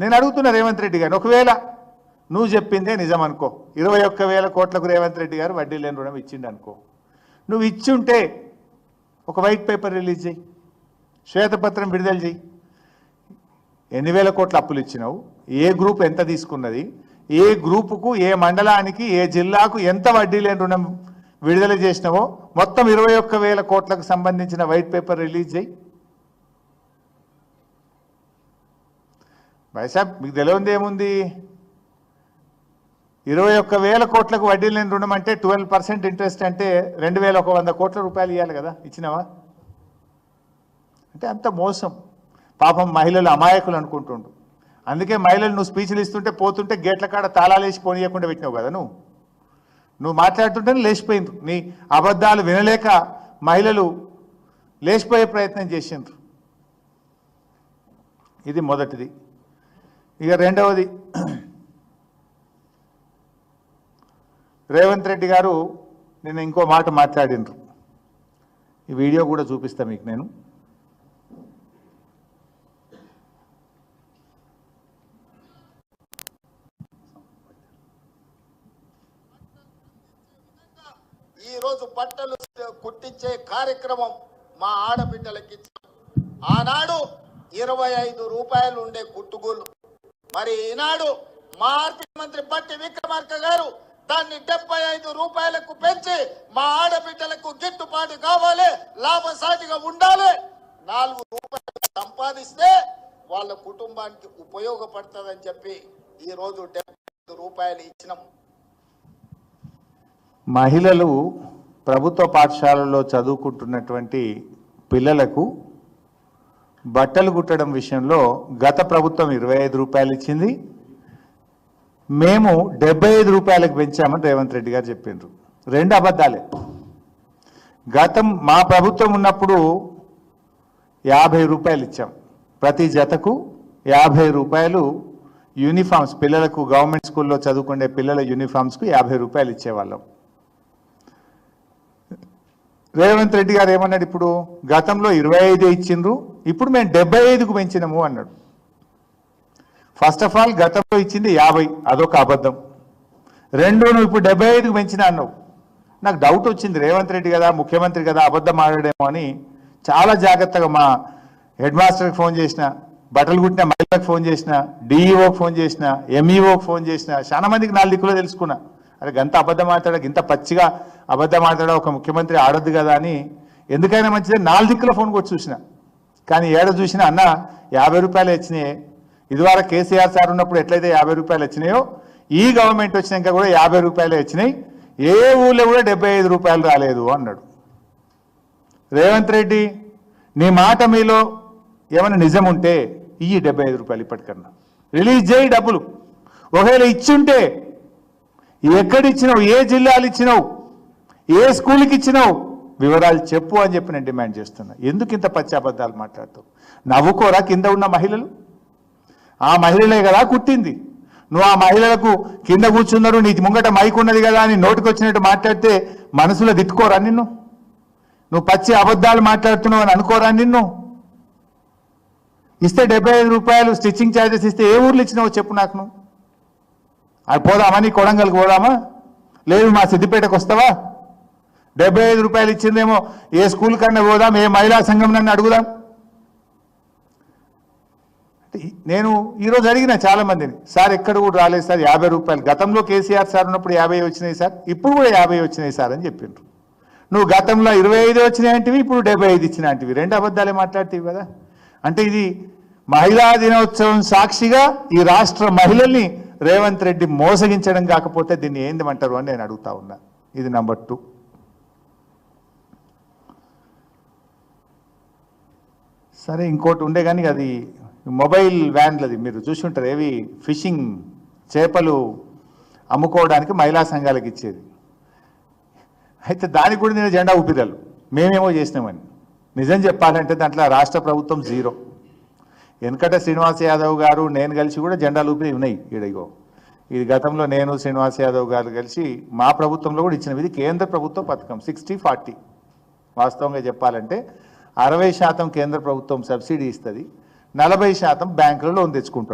నేను అడుగుతున్నా రేవంత్ రెడ్డి గారిని ఒకవేళ నువ్వు చెప్పిందే నిజం అనుకో. ఇరవై ఒక్క వేల కోట్లకు రేవంత్ రెడ్డి గారు వడ్డీ లేని రుణం ఇచ్చిండు అనుకో. నువ్వు ఇచ్చుంటే ఒక వైట్ పేపర్ రిలీజ్ చేయి శ్వేతపత్రం విడుదల చేయి. ఎన్ని వేల కోట్ల అప్పులు ఇచ్చినావు? ఏ గ్రూప్ ఎంత తీసుకున్నది? ఏ గ్రూపుకు ఏ మండలానికి ఏ జిల్లాకు ఎంత వడ్డీ లేని రుణం విడుదల చేసినావో మొత్తం ఇరవై ఒక్క వేల కోట్లకు సంబంధించిన వైట్ పేపర్ రిలీజ్ చేయి. వైసాబ్ మీకు తెలియంది ఏముంది? ఇరవై ఒక్క వేల కోట్లకు వడ్డీ లేని రుణం అంటే ట్వెల్వ్ పర్సెంట్ ఇంట్రెస్ట్ అంటే రెండు వేల ఒక వంద కోట్ల రూపాయలు ఇవ్వాలి కదా ఇచ్చినావా? అంటే అంత మోసం. పాపం మహిళలు అమాయకులు అనుకుంటుండు అందుకే మహిళలు నువ్వు స్పీచ్లు ఇస్తుంటే పోతుంటే గేట్ల కాడ తాళాలు వేసి పోనీయకుండా పెట్టినావు కదా నువ్వు. నువ్వు మాట్లాడుతుంటే లేచిపోయింది. నీ అబద్ధాలు వినలేక మహిళలు లేచిపోయే ప్రయత్నం చేసిండ్రు. ఇది మొదటిది. ఇక రెండవది రేవంత్ రెడ్డి గారు నేను ఇంకో మాట మాట్లాడినరు ఈ వీడియో కూడా చూపిస్తా మీకు నేను. ఈరోజు బట్టలు కుట్టించే కార్యక్రమం మా ఆడబిడ్డలకి ఆనాడు ఇరవై ఐదు రూపాయలు ఉండే కుట్టుగోలు. మరి ఈనాడు మా ఆర్థిక మంత్రి బట్టి విక్రమార్క గారు దాన్ని డెబ్బై ఐదు రూపాయలకు పెంచి మా ఆడబిడ్డలకు గిట్టుబాటు కావాలి లాభసాటిగా ఉండాలి. నాలుగు రూపాయలు సంపాదిస్తే వాళ్ళ కుటుంబానికి ఉపయోగపడుతుందని చెప్పి ఈ రోజు డెబ్బై ఐదు రూపాయలు ఇచ్చినాం. మహిళలు ప్రభుత్వ పాఠశాలలో చదువుకుంటున్నటువంటి పిల్లలకు బట్టలు కుట్టడం విషయంలో గత ప్రభుత్వం ఇరవై ఐదు రూపాయలు ఇచ్చింది. మేము డెబ్బై ఐదు రూపాయలకు పెంచామని రేవంత్ రెడ్డి గారు చెప్పిండ్రు. రెండు అబద్ధాలే. గతం మా ప్రభుత్వం ఉన్నప్పుడు యాభై రూపాయలు ఇచ్చాం. ప్రతి జతకు యాభై రూపాయలు యూనిఫామ్స్ పిల్లలకు గవర్నమెంట్ స్కూల్లో చదువుకునే పిల్లల యూనిఫామ్స్కు యాభై రూపాయలు ఇచ్చేవాళ్ళం. రేవంత్ రెడ్డి గారు ఏమన్నాడు ఇప్పుడు? గతంలో ఇరవై ఐదే ఇచ్చిండ్రు ఇప్పుడు మేము డెబ్బై ఐదుకు పెంచినాము అన్నాడు. ఫస్ట్ ఆఫ్ ఆల్ గతంలో ఇచ్చింది యాభై అదొక అబద్ధం. రెండు నువ్వు ఇప్పుడు డెబ్బై ఐదుకు పెంచినా అన్నావు. నాకు డౌట్ వచ్చింది రేవంత్ రెడ్డి కదా ముఖ్యమంత్రి కదా అబద్ధం ఆడాడేమో అని చాలా జాగ్రత్తగా మా హెడ్ మాస్టర్కి ఫోన్ చేసిన బట్టలు కుట్టిన మహిళలకు ఫోన్ చేసిన డిఈఓకి ఫోన్ చేసిన ఎంఈఓకి ఫోన్ చేసిన చాలా మందికి నాలుగు దిక్కులో తెలుసుకున్నా. అరే గంత అబద్ధం ఆడతాడా ఇంత పచ్చిగా అబద్ధం ఆడతాడా ఒక ముఖ్యమంత్రి ఆడద్దు కదా అని ఎందుకైనా మంచిదే నాలుగు దిక్కుల ఫోన్ కొట్టి చూసిన. కానీ ఏడ చూసినా అన్న యాభై రూపాయలు వచ్చినాయి ఇదివరకు కేసీఆర్ సార్ ఉన్నప్పుడు ఎట్లయితే యాభై రూపాయలు వచ్చినాయో ఈ గవర్నమెంట్ వచ్చినాక కూడా యాభై రూపాయలు వచ్చినాయి ఏ ఊళ్ళో కూడా డెబ్బై ఐదు రూపాయలు రాలేదు అన్నాడు. రేవంత్ రెడ్డి నీ మాట మీలో ఏమైనా నిజం ఉంటే ఇయ్యి డెబ్బై ఐదు రూపాయలు ఇప్పటికన్నా. రిలీజ్ చేయి డబ్బులు. ఒకవేళ ఇచ్చుంటే ఎక్కడిచ్చినావు? ఏ జిల్లాలు ఇచ్చినావు? ఏ స్కూల్కి ఇచ్చినావు? వివరాలు చెప్పు అని చెప్పి నేను డిమాండ్ చేస్తున్నా. ఎందుకు ఇంత పచ్చి అబద్ధాలు మాట్లాడుతావు? నవ్వుకోరా కింద ఉన్న మహిళలు? ఆ మహిళలే కదా కుట్టింది. నువ్వు ఆ మహిళలకు కింద కూర్చున్నారు నీ ముంగట మైక్ ఉన్నది కదా అని నోటికి వచ్చినట్టు మాట్లాడితే మనసులో తిట్టుకోరా నిన్ను? నువ్వు పచ్చి అబద్ధాలు మాట్లాడుతున్నావు అని అనుకోరా నిన్ను? ఇస్తే డెబ్బై ఐదు రూపాయలు స్టిచ్చింగ్ ఛార్జెస్ ఇస్తే ఏ ఊర్లు ఇచ్చినావు చెప్పు నాకు నువ్వు. అది పోదామా నీ కొడంగల్కి పోదామా? లేదు మా సిద్దిపేటకు వస్తావా? డెబ్బై ఐదు రూపాయలు ఇచ్చిందేమో ఏ స్కూల్ కన్నా పోదాం ఏ మహిళా సంఘం నన్ను అడుగుదాం. అంటే నేను ఈరోజు అడిగిన చాలా మందిని సార్ ఎక్కడ కూడా రాలేదు సార్ యాభై రూపాయలు. గతంలో కేసీఆర్ సార్ ఉన్నప్పుడు యాభై వచ్చినాయి సార్ ఇప్పుడు కూడా యాభై వచ్చినాయి సార్ అని చెప్పిండ్రు. నువ్వు గతంలో ఇరవై ఐదు వచ్చినాయంటివి ఇప్పుడు డెబ్బై ఐదు ఇచ్చినాంటివి రెండు అబద్ధాలే మాట్లాడుతీవి కదా. అంటే ఇది మహిళా దినోత్సవం సాక్షిగా ఈ రాష్ట్ర మహిళల్ని రేవంత్ రెడ్డి మోసగించడం కాకపోతే దీన్ని ఏందమంటారు అని నేను అడుగుతా ఉన్నా. ఇది నంబర్ టూ. సరే ఇంకోటి ఉండే కానీ అది మొబైల్ వ్యాన్లది. మీరు చూసుంటారు ఏవి ఫిషింగ్ చేపలు అమ్ముకోవడానికి మహిళా సంఘాలకు ఇచ్చేది. అయితే దానికి కూడా నేను జెండా ఊపిరాలు. మేమేమో చేసినామని. నిజం చెప్పాలంటే దాంట్లో రాష్ట్ర ప్రభుత్వం జీరో. వెనకట శ్రీనివాస్ యాదవ్ గారు నేను కలిసి కూడా జెండాలు ఊపిరి ఉన్నాయి. ఈడగో ఇది గతంలో నేను శ్రీనివాస్ యాదవ్ గారు కలిసి మా ప్రభుత్వంలో కూడా ఇచ్చినవి. ఇది కేంద్ర ప్రభుత్వ పథకం సిక్స్టీ ఫార్టీ. వాస్తవంగా చెప్పాలంటే అరవై శాతం కేంద్ర ప్రభుత్వం సబ్సిడీ ఇస్తుంది నలభై శాతం బ్యాంకులలో లోన్ తెచ్చుకుంటారు